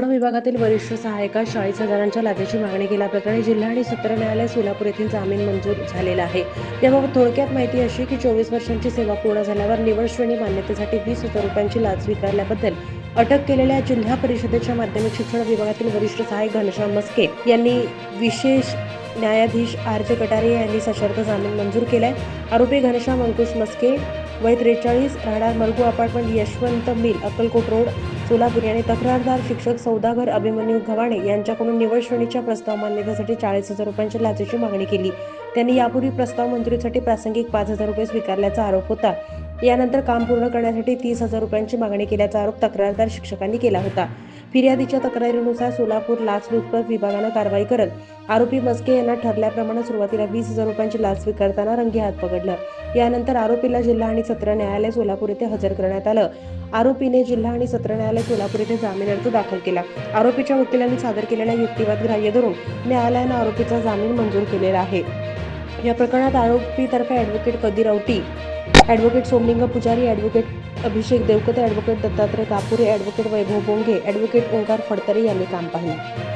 विभागातील वरिष्ठ सहायका चाळीस हजारांच्या लाचेची मागणी केल्याप्रकरणी जिल्हा आणि सत्र न्यायालय सोलापूर येथील जामीन मंजूर झालेला आहे. याबाबत थोडक्यात माहिती अशी की चोवीस वर्षांची सेवा पूर्ण झाल्यावर निवड श्रेणी मान्यतेसाठी वीस हजार रुपयांची लाच स्वीकारल्याबद्दल अटक केलेल्या जिल्हा परिषदेच्या माध्यमिक शिक्षण विभागातील वरिष्ठ सहाय्यक घनश्याम मस्के यांनी विशेष न्यायाधीश आर जे कटारे यांनी सशर्त जामीन मंजूर केलाय. आरोपी घनश्याम अंकुश मस्के वय त्रेचाळीस राहणार Margu apartment Yashwant mill Akkalkot road Solapur यांनी तक्रारदार शिक्षक सौदागर अभिमन्यू घवाणे यांच्याकडून निवड श्रेणीच्या प्रस्ताव मान्यतेसाठी चाळीस हजार रुपयांच्या लाचेची मागणी केली. त्यांनी यापूर्वी प्रस्ताव मंजुरीसाठी प्रासंगिक पाच हजार रुपये स्वीकारल्याचा आरोप होता. यानंतर काम पूर्ण करण्यासाठी तीस हजार रुपयांची मागणी केल्याचा आरोप तक्रारदार शिक्षकांनी केला होता. फिर्यादीच्या तक्रारीनुसार सोलापूर लाचलुचपत विभागानं कारवाई करत आरोपी मस्के यांना ठरल्याप्रमाणे सुरुवातीला वीस हजार रुपयांची लाच स्वीकारताना रंगे हात पकडलं. यानंतर आरोपीला जिल्हा आणि सत्र न्यायालय सोलापूर येथे हजर करण्यात आलं. आरोपीने जिल्हा आणि सत्र न्यायालय सोलापूर येथे जामीन अर्ज दाखल केला. आरोपीच्या वकिलांनी सादर केलेला युक्तिवाद ग्राह्य धरून न्यायालयानं आरोपीचा जामीन मंजूर केलेला आहे. या प्रकरणात आरोपीतर्फे advocate Kadir Auti advocate Somling Pujari advocate Abhishek Devkate advocate Dattatray Kapure advocate Vaibhav Bonge advocate Omkar Phadtare यांनी काम पाहिले.